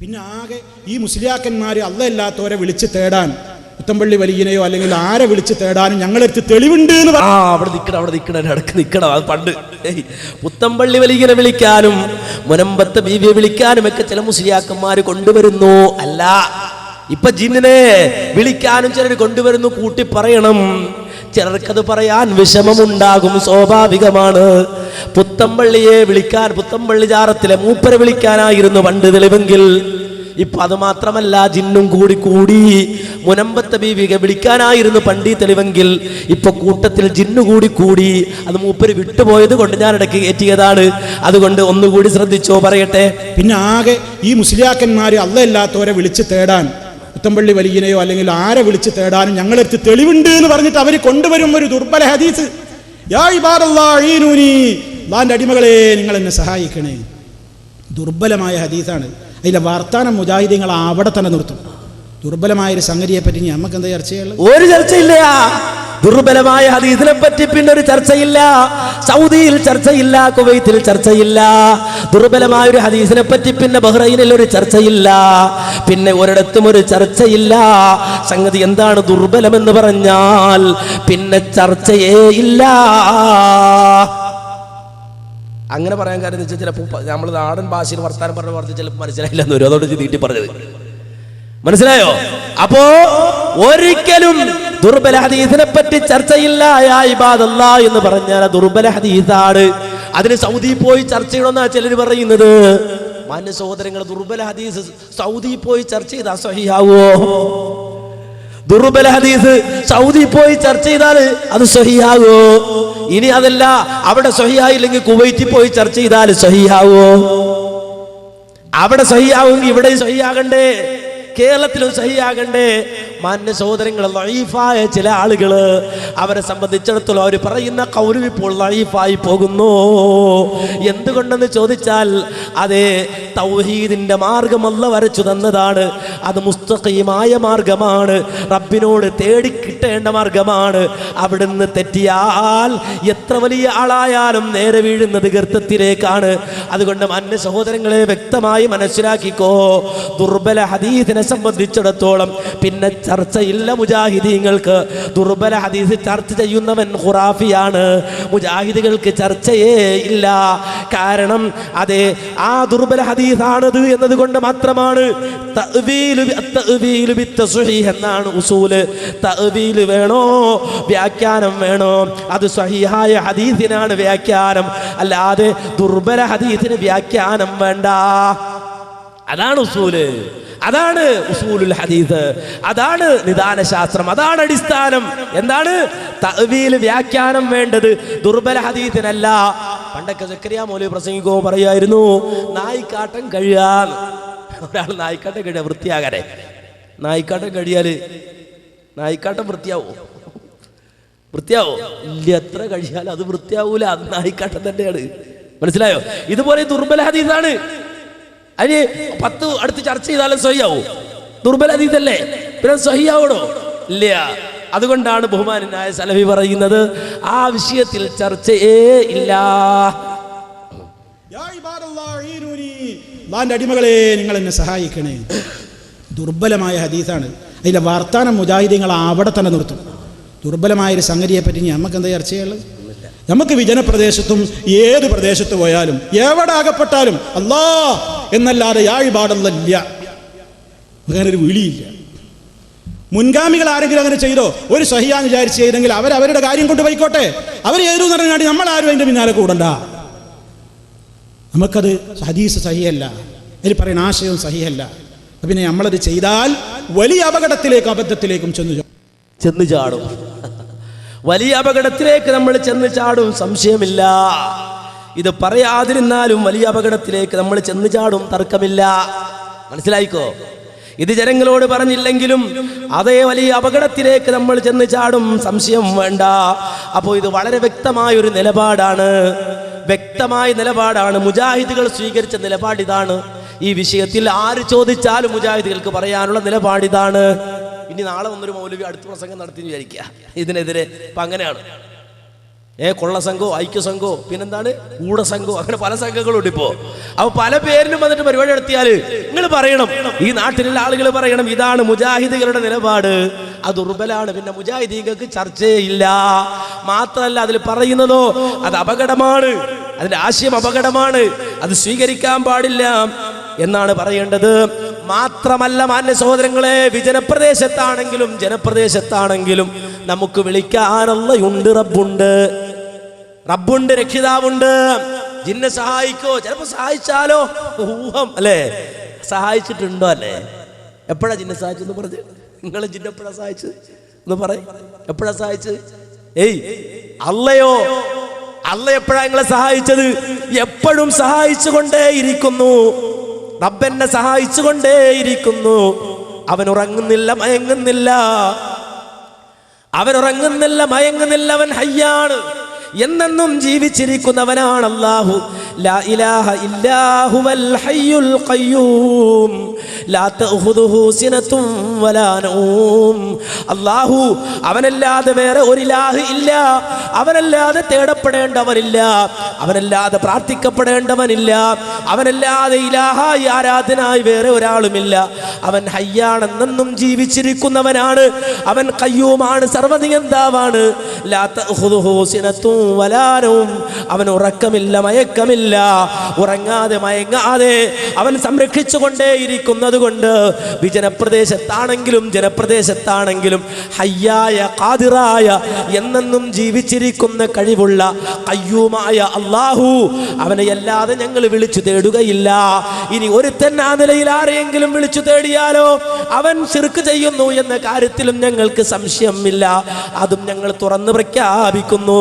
പിന്നെ ആകെ ഈ മുസ്ലിയാക്കന്മാർ അല്ലല്ലാത്തവരെ വിളിച്ച് തേടാൻ പുത്തമ്പള്ളി വലിയനെയോ അല്ലെങ്കിൽ ആരെ വിളിച്ച് തേടാനും ഞങ്ങളെടുത്ത് തെളിവുണ്ട് എന്ന് ആ അവിടെ നിൽക്കണം അവിടെ നിൽക്കണം ഇടയ്ക്ക് നിൽക്കണം അത് പണ്ട്. ഏയ്, പുത്തമ്പള്ളി വലിയനെ വിളിക്കാനും മുനമ്പത്തെ ബീവിയെ വിളിക്കാനും ഒക്കെ ചില മുസ്ലിയാക്കന്മാർ കൊണ്ടുവരുന്നു. അല്ല ഇപ്പൊ ജിന്നിനെ വിളിക്കാനും ചിലർ കൊണ്ടുവരുന്നു കൂട്ടി പറയണം. ചിലർക്കത് പറയാൻ വിഷമമുണ്ടാകും സ്വാഭാവികമാണ്. പുത്തമ്പള്ളിയെ വിളിക്കാൻ പുത്തമ്പള്ളി ജാറത്തിലെ മൂപ്പരെ വിളിക്കാനായിരുന്നു പണ്ട് തെളിവെങ്കിൽ. ഇപ്പൊ അത് മാത്രമല്ല ജിന്നും കൂടി കൂടി മുനമ്പത്തെ ബീവിക വിളിക്കാനായിരുന്നു പണ്ടി തെളിവെങ്കിൽ. ഇപ്പൊ കൂട്ടത്തിൽ ജിന്നു കൂടി കൂടി അത് മൂപ്പര് വിട്ടുപോയത് കൊണ്ട് ഞാൻ ഇടയ്ക്ക് കയറ്റിയതാണ്. അതുകൊണ്ട് ഒന്നുകൂടി ശ്രദ്ധിച്ചോ പറയട്ടെ. പിന്നെ ആകെ ഈ മുസ്ലിയാക്കന്മാര് അല്ലല്ലാത്തവരെ വിളിച്ച് തേടാൻ പുത്തമ്പള്ളി വലിയനെയോ അല്ലെങ്കിൽ ആരെ വിളിച്ച് തേടാനും ഞങ്ങളെടുത്ത് തെളിവുണ്ട് എന്ന് പറഞ്ഞിട്ട് അവർ കൊണ്ടുവരും ഒരു ദുർബല ഹദീസ്. അള്ളാന്റെ അടിമകളെ നിങ്ങൾ എന്നെ സഹായിക്കണേ. ദുർബലമായ ഹദീസാണ്. അതിലെ വാർത്താനം മുജാഹിദീങ്ങൾ അവിടെ തന്നെ നിർത്തും. ദുർബലമായ ഒരു സംഗതിയെ പറ്റി നമുക്ക് എന്താ ചർച്ചയുള്ളത്? ഒരു ചർച്ചയില്ല. ദുർബലമായ ഹദീസിനെ പറ്റി പിന്നെ ഒരു ചർച്ചയില്ല. സൗദിയിൽ ചർച്ചയില്ല കുവൈത്തിൽ ചർച്ചയില്ല. ദുർബലമായ ഒരു ഹദീസിനെ പറ്റി പിന്നെ ബഹ്റൈനിൽ ഒരു ചർച്ചയില്ല. പിന്നെ ഒരിടത്തും ഒരു ചർച്ചയില്ല. സംഗതി എന്താണ് ദുർബലം എന്ന് പറഞ്ഞാൽ പിന്നെ ചർച്ചയേ ഇല്ല. അങ്ങനെ പറയാൻ കാര്യം എന്ന് വെച്ചാൽ ചിലപ്പോൾ നമ്മൾ നാടൻ ഭാഷയിൽ വർത്താനം പറഞ്ഞ പറഞ്ഞ് ചിലപ്പോൾ മനസ്സിലായില്ലെന്ന് വരും. അതോട് നീട്ടി പറഞ്ഞത്. മനസ്സിലായോ? അപ്പോ ഒരിക്കലും ദുർബല ഹദീസിനെ പറ്റി ചർച്ചയില്ല ഇബാദല്ല എന്ന് പറഞ്ഞാൽ ദുർബല ഹദീസാണ്. അതിന് സൗദി പോയി ചർച്ച ചെയ്യണമെന്നാ ചിലർ പറയുന്നത്. മാന്യ സഹോദരങ്ങൾ ദുർബല ഹദീസ് സൗദി പോയി ചർച്ച ചെയ്താൽ സഹിയാവോ ദുർബല ഹദീസ് സൗദി പോയി ചർച്ച ചെയ്താൽ അത് സഹിയാവോ ഇനി അതല്ല അവിടെ സഹിയായില്ലെങ്കിൽ കുവൈറ്റിൽ പോയി ചർച്ച ചെയ്താൽ സഹിയാവോ അവിടെ സഹിയാവും ഇവിടെയും സഹിയാകണ്ടേ. കേരളത്തിലും സഹിയാകണ്ടേ. മാന്യ സഹോദരങ്ങൾ ലൈഫായ ചില ആളുകൾ അവരെ സംബന്ധിച്ചിടത്തോളം അവർ പറയുന്ന കൗരവിപ്പോൾ ലൈഫായി പോകുന്നു. എന്തുകൊണ്ടെന്ന് ചോദിച്ചാൽ അതെ തൗഹീദിന്റെ മാർഗമല്ല വരച്ചു തന്നതാണ്. അത് മുസ്തഖീമായ മാർഗമാണ്. റബ്ബിനോട് തേടി കിട്ടേണ്ട മാർഗമാണ്. അവിടുന്ന് തെറ്റിയാൽ എത്ര വലിയ ആളായാലും നേരെ വീഴുന്നത് ഗർത്തത്തിലേക്കാണ്. അതുകൊണ്ട് മന്യ സഹോദരങ്ങളെ വ്യക്തമായി മനസ്സിലാക്കിക്കോ. ദുർബല ഹദീസിനെ സംബന്ധിച്ചിടത്തോളം പിന്നെ ചർച്ചയില്ല മുജാഹിദീങ്ങൾക്ക്. ദുർബല ഹദീസ് ചർച്ച ചെയ്യുന്നവൻ ഖുറാഫിയാണ്. മുജാഹിദുകൾക്ക് ചർച്ചയേ ഇല്ല. കാരണം അതെ ആ ദുർബല ഹദീസാണത് എന്നതുകൊണ്ട് മാത്രമാണ് എന്നാണ് ഉസൂൽ. തഅ്വീൽ വേണോ? വ്യാഖ്യാനം വേണോ? അത് സഹിഹായ ഹദീസിനാണ് വ്യാഖ്യാനം. അല്ലാതെ ദുർബല ഹദീസിന് വ്യാഖ്യാനം വേണ്ട. അതാണ് ഉസൂൽ. അതാണ് ഉസൂലുൽ ഹദീസ്. അതാണ് നിദാന ശാസ്ത്രം അതാണ് അടിസ്ഥാനം. എന്താണ്? തവീൽ വ്യാഖ്യാനം വേണ്ടത് ദുർബല ഹദീസിനല്ല. പണ്ടൊക്കെ സക്കരിയ മോലി പ്രസംഗിക്കോ പറയായിരുന്നു നായിക്കാട്ടം കഴിയാൻ ഒരാൾ നായിക്കാട്ടം കഴിയാ വൃത്തിയാകാനെ നായിക്കാട്ടം കഴിയാൽ നായിക്കാട്ടം വൃത്തിയാവോ? വൃത്തിയാവോ? ഇല്ല എത്ര കഴിയാലും അത് വൃത്തിയാവൂല അത് നായിക്കാട്ടം തന്നെയാണ്. മനസ്സിലായോ? ഇതുപോലെ ദുർബല ഹദീസാണ്. അതിന് പത്ത് അടുത്ത് ചർച്ച ചെയ്താലും സഹിയാവോ. ദുർബല ഹദീസല്ലേ? പിന്നെ സഹിയാവണോ ഇല്ല. അതുകൊണ്ടാണ് ബഹുമാനായ സലഫി പറയുന്നത് ആ വിഷയത്തിൽ ചർച്ചയേ ഇല്ല. അടിമകളെ നിങ്ങൾ എന്നെ സഹായിക്കണേ. ദുർബലമായ ഹദീസാണ്. അതിലെ വർത്താനം മുജാഹിദീങ്ങൾ അവിടെ തന്നെ നിർത്തും. ദുർബലമായ ഒരു സംഗതിയെ പറ്റി നമുക്ക് എന്താ ചർച്ചയുള്ളത് നമുക്ക് വിജനപ്രദേശത്തും ഏത് പ്രദേശത്ത് പോയാലും എവിടെ അകപ്പെട്ടാലും അല്ലാ എന്നല്ലാതെ യാ ഇബാദല്ല അങ്ങനെ ഒരു വിളിയില്ല. മുൻഗാമികൾ ആരെങ്കിലും അങ്ങനെ ചെയ്തോ? ഒരു സഹിയാന്ന് വിചാരിച്ച് ചെയ്തെങ്കിൽ അവർ അവരുടെ കാര്യം കൊണ്ട് പോയിക്കോട്ടെ. അവർ ചെയ്തു എന്ന് പറഞ്ഞാൽ നമ്മൾ ആരും അതിന്റെ പിന്നാലെ കൂടണ്ട. നമുക്കത് ഹദീസ് സഹിയല്ല. അതിൽ പറയുന്ന ആശയവും സഹിയല്ല. പിന്നെ നമ്മളത് ചെയ്താൽ വലിയ അപകടത്തിലേക്കും അബദ്ധത്തിലേക്കും ചെന്നു ചെന്ന് ചാടും. വലിയ അപകടത്തിലേക്ക് നമ്മൾ ചെന്ന് ചാടും സംശയമില്ല. ഇത് പറയാതിരുന്നാലും വലിയ അപകടത്തിലേക്ക് നമ്മൾ ചെന്ന് ചാടും തർക്കമില്ല. മനസ്സിലായിക്കോ? ഇത് ജനങ്ങളോട് പറഞ്ഞില്ലെങ്കിലും അതേ വലിയ അപകടത്തിലേക്ക് നമ്മൾ ചെന്ന് ചാടും. സംശയം വേണ്ട. അപ്പോൾ ഇത് വളരെ വ്യക്തമായ ഒരു നിലപാടാണ്. വ്യക്തമായ നിലപാടാണ്. മുജാഹിദുകൾ സ്വീകരിച്ച നിലപാടിതാണ്. ഈ വിഷയത്തിൽ ആര് ചോദിച്ചാലും മുജാഹിദുകൾക്ക് പറയാനുള്ള നിലപാടിതാണ്. ഇനി നാളെ വന്നൊരു മൗലവി അടുത്ത പ്രസംഗം നടത്തി വിചാരിക്കുക. ഇതിനെതിരെ. അപ്പൊ അങ്ങനെയാണ്. ഏ കൊള്ള സംഘോ ഐക്യ സംഘോ പിന്നെന്താണ്? കൂട സംഘോ അങ്ങനെ പല സംഘങ്ങളുണ്ട് ഇപ്പോ. അപ്പൊ പല പേരിലും വന്നിട്ട് പരിപാടി നടത്തിയാൽ നിങ്ങൾ പറയണം. ഈ നാട്ടിലുള്ള ആളുകൾ പറയണം ഇതാണ് മുജാഹിദികളുടെ നിലപാട്. അത് ദുർബലാണ്. പിന്നെ മുജാഹിദീങ്ങൾക്ക് ചർച്ചയില്ല. മാത്രമല്ല അതിൽ പറയുന്നതോ അത് അപകടമാണ്. അതിന്റെ ആശയം അപകടമാണ്. അത് സ്വീകരിക്കാൻ പാടില്ല എന്നാണ് പറയേണ്ടത്. മാത്രമല്ല മാന്യ സഹോദരങ്ങളെ വിജനപ്രദേശത്താണെങ്കിലും ജനപ്രദേശത്താണെങ്കിലും നമുക്ക് വിളിക്കാനുള്ള ഉണ്ട് റബ്ബുണ്ട്. റബ്ബുണ്ട് രക്ഷിതാവുണ്ട്. ജിന്നെ സഹായിക്കോ? ചിലപ്പോ സഹായിച്ചാലോ? ഊഹം അല്ലേ? സഹായിച്ചിട്ടുണ്ടോ അല്ലേ? എപ്പോഴാ ജിന്നെ സഹായിച്ചെന്ന് പറഞ്ഞു? നിങ്ങൾ ജിന്നെ എപ്പോഴാ സഹായിച്ചത്? എന്ന് പറയും. എപ്പോഴാ സഹായിച്ചത്? ഏയ് അല്ലയോ? അല്ല എപ്പോഴാ നിങ്ങളെ സഹായിച്ചത്? എപ്പോഴും സഹായിച്ചു കൊണ്ടേയിരിക്കുന്നു റബ്ബെന്നെ സഹായിച്ചു കൊണ്ടേയിരിക്കുന്നു അവൻ ഉറങ്ങുന്നില്ല മയങ്ങുന്നില്ല. അവൻ ഉറങ്ങുന്നില്ല മയങ്ങുന്നില്ല. അവൻ ഹയ്യാണ്. എന്നെന്നും ജീവിച്ചിരിക്കുന്നവനാണ് അല്ലാഹു. ലാ ഇലാഹ ഇല്ലാഹുവൽ ഹയ്യുൽ ഖയ്യൂം. ലാ തഅഖുദുഹു സിനതും വലാ നൗം അല്ലാഹു അവനല്ലാതെ വേറെ ഒരു ഇലാഹ് ഇല്ല. അവനല്ലാതെ തേടപ്പെടേണ്ടവനില്ല. അവനല്ലാതെ പ്രാർത്ഥിക്കപ്പെടേണ്ടവനില്ല. അവനല്ലാതെ ഇലാഹായി ആരാധനായി വേറെ ഒരാളുമില്ല. അവൻ ഹയ്യാണെന്നെന്നും ജീവിച്ചിരിക്കുന്നവനാണ്. അവൻ കയ്യൂമാണ് സർവനിയന്താവാണ് ലാ തഅഖുദുഹു സിനത്തും വലാ നൗം അവൻ ഉറക്കമില്ല മയക്കമില്ല. ഉറങ്ങാതെ മയങ്ങാതെ അവൻ സംരക്ഷിച്ചു കൊണ്ടേയിരിക്കുന്നത് കൊണ്ട് വിജനപ്രദേശത്താണെങ്കിലും ജനപ്രദേശത്താണെങ്കിലും ഹയ്യായ കാതിറായ എന്നെന്നും ജീവിച്ചിരിക്കുന്ന കഴിവുള്ള കയ്യൂമായ അള്ളാഹു അവനെ അല്ലാതെ ഞങ്ങൾ വിളിച്ചു തേടുകയില്ല. ഇനി ഒരുത്തൻ ആ നിലയിൽ ആരെയെങ്കിലും വിളിച്ചു തേടിയാലോ അവൻ ശിർക്ക് ചെയ്യുന്നു എന്ന കാര്യത്തിലും ഞങ്ങൾക്ക് സംശയമില്ല. അതും ഞങ്ങൾ തുറന്നു പ്രഖ്യാപിക്കുന്നു.